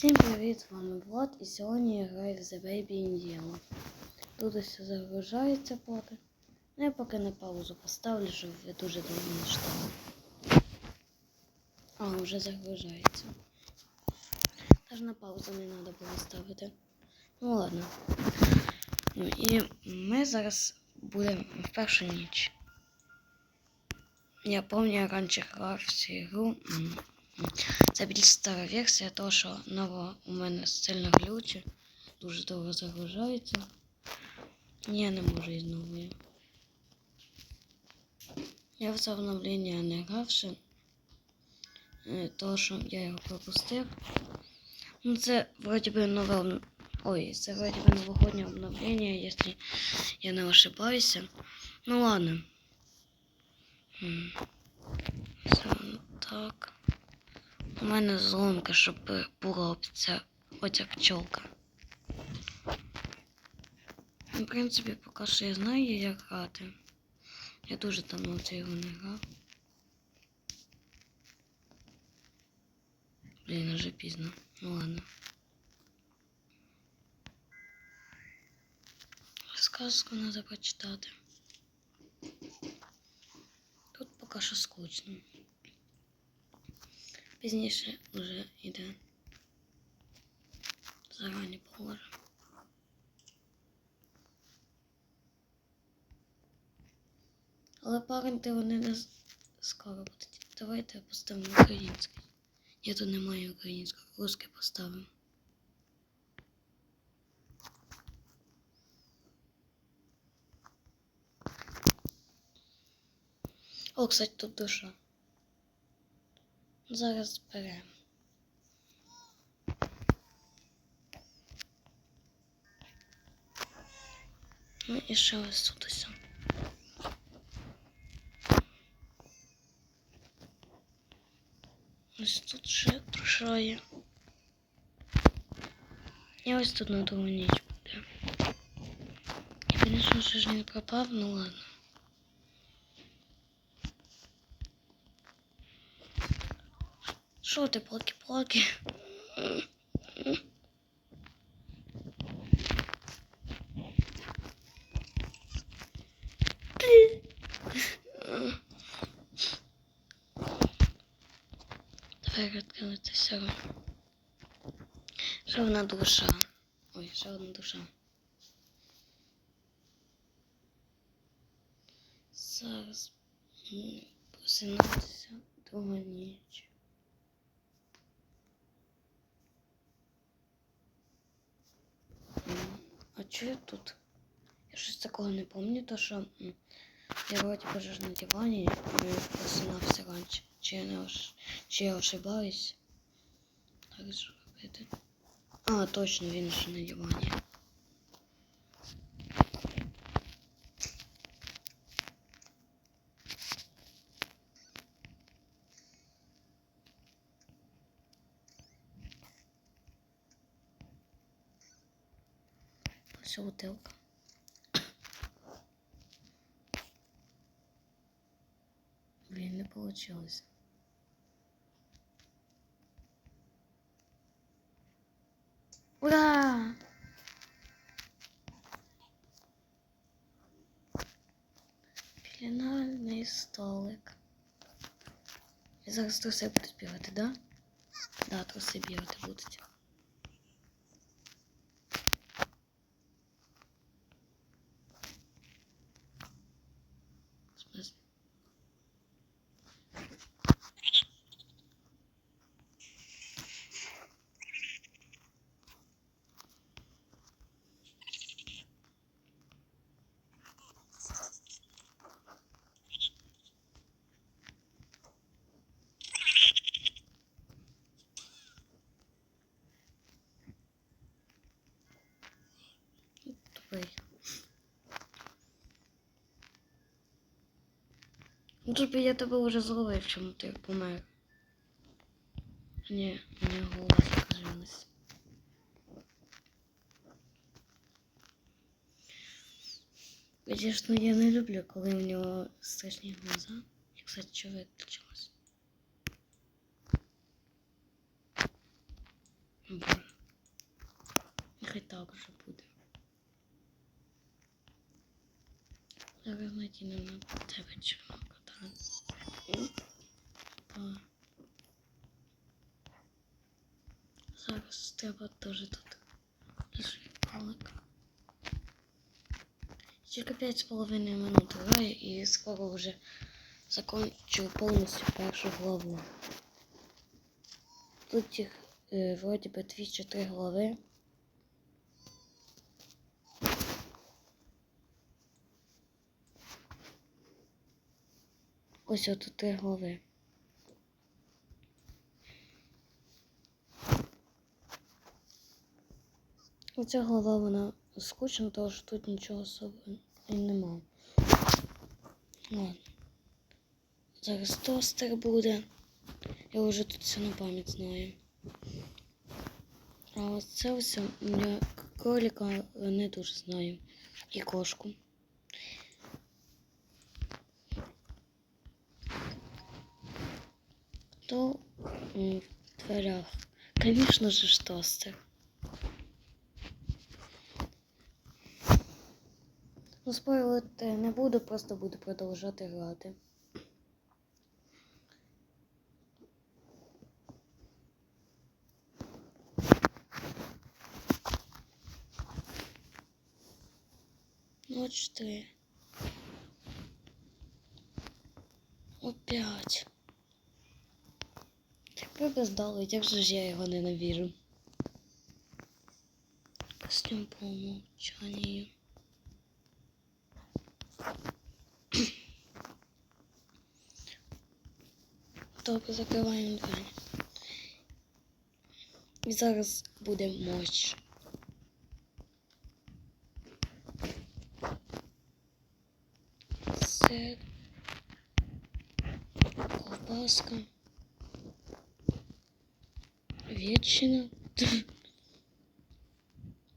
Всім привіт, з вами Влад і сьогодні я граю в The Baby Indiana. Тут все загружається поки. Ну я поки на паузу поставлю, щоб ви дуже довго не читали. А, вже загружається. Аж на паузу не треба було ставити. Ну ладно. Ну і ми зараз будемо в першу ніч. Я пам'ятаю, я раніше грав в цю ігру. Це більш стара версія, того, що нова у мене сильно глючить, дуже довго загружається. Я не можу із нової. Я в це обновлення не грав ще, е, того, що я його пропустив. Ну, це вроді би нове Ой, це вроді би новогоднє обновлення, якщо я не ошибаюся. Ну ладно. Все, так. У мене зломка, щоб була ця оця пчолка. Ну, В принципі, поки що я знаю, як грати. Я дуже давно в ігру не грав. Блін, вже пізно. Ну ладно. Сказку треба почитати. Тут поки що скучно. Пізніше вже йде. Зарані положимо. Але паренти вони не скоро будуть. Давайте поставимо український. Я тут немає українського, русське поставимо. О, кстати, тут душа. Зараз беремо. Ну і ще ось тут ось. Ось тут ще душа є. І ось тут на другу ніч буде. І, звісно ж, він пропав, ну ладно. Що ти, плаки-плаки? Давай відкритися. Ще одна душа. Ой, ще одна душа. Зараз просинатися друга ніч. А чого я тут? Я щось такого не пам'ятаю, то що я вроді пожеж ж на дивані е, просинався раніше. Чи я, не ош... Чи я ошибаюсь? Так же робити. А, точно, він же на дивані. Ось бутилка. Блин, не получилось. Ура! Пеленальний столик. І зараз труси будуть бігати, да? Да, труси бігати будуть. Ну тут я тебе вже зловив, чому ти помер. Ні, у мене голова. Звісно, я не люблю, коли у нього страшні глаза. Я, кстати, що виключилась. Нехай так вже буде. Зараз надінемо на тебе чорного кота. Зараз треба теж тут лишити палик. Тільки 5,5 минут граю і скоро вже закончу повністю першу главу. Тут їх е, вроді би 2-3 глави. Ось от три глави. Оця глава вона скучна, тому що тут нічого особи і нема. Ладно. Зараз тостер буде. Я вже тут все на пам'ять знаю. А ось це все я кролика не дуже знаю. І кошку. Хто м, в дверях? Звісно же тостер. Ну, спойлерити не буду, просто буду продовжувати грати. Ну, от чотири. Опять. Бездало, як же ж я його ненавижу. Костюм по умовчанню. Добре, закриваємо двері. І зараз буде мощ. Сир. Ковбаска. Ветчина.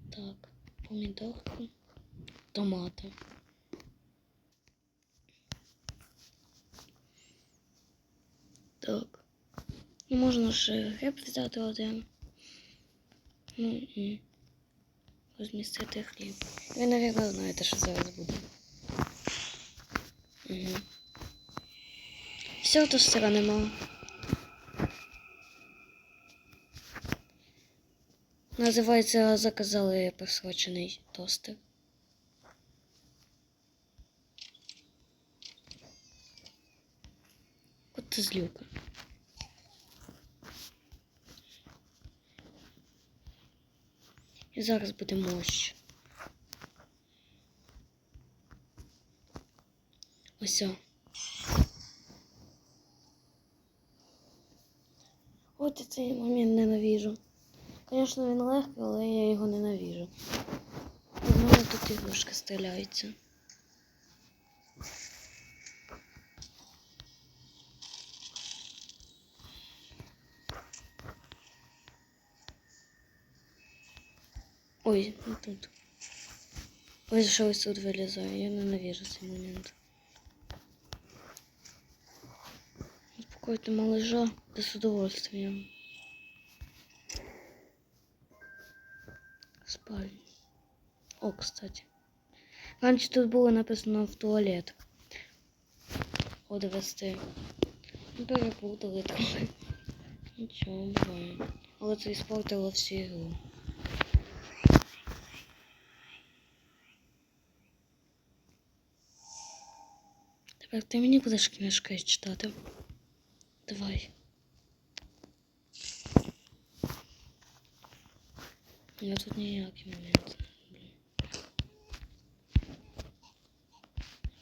Так, помідорка. Томати. Так. Ну, можна ще гриб взяти один. Ну і розмістити хліб. Ви, навірно, знаєте, що зараз буде. Угу. Все, тостера нема. Називається заказали просрочений тостер. От ти злюка. І зараз буде мощ. Ось. От цей момент ненавижу. Звісно, він легкий, але я його ненавижу. У мене тут ігрушки стріляються. Ой, тут. Ось що ось тут вилізає. Я ненавижу цей момент. Успокойте малыжа да с удовольствием. Спальня. О, кстати. Раніше тут було написано в туалет. Одвести. Ну, перепутали трохи. Нічого, буває. Але це іспортило всю ігру. Тепер ти мені будеш книжки читати. Давай. Я тут ніякий момент.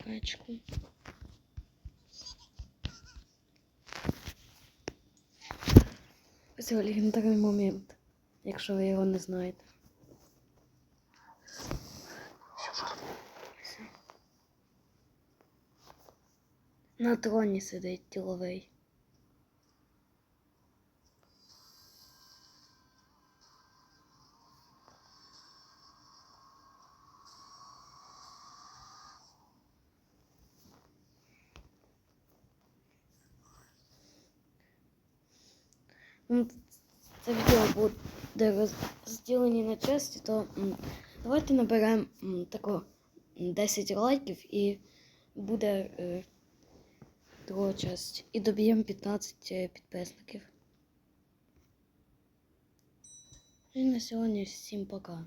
Пачку. Ось легендарний момент, якщо ви його не знаєте. На троні сидить діловий. Це відео буде де розділені на часті, то давайте наберемо тако 10 лайків і буде е, друга часть. І доб'ємо 15 е, підписників. І на сьогодні всім пока.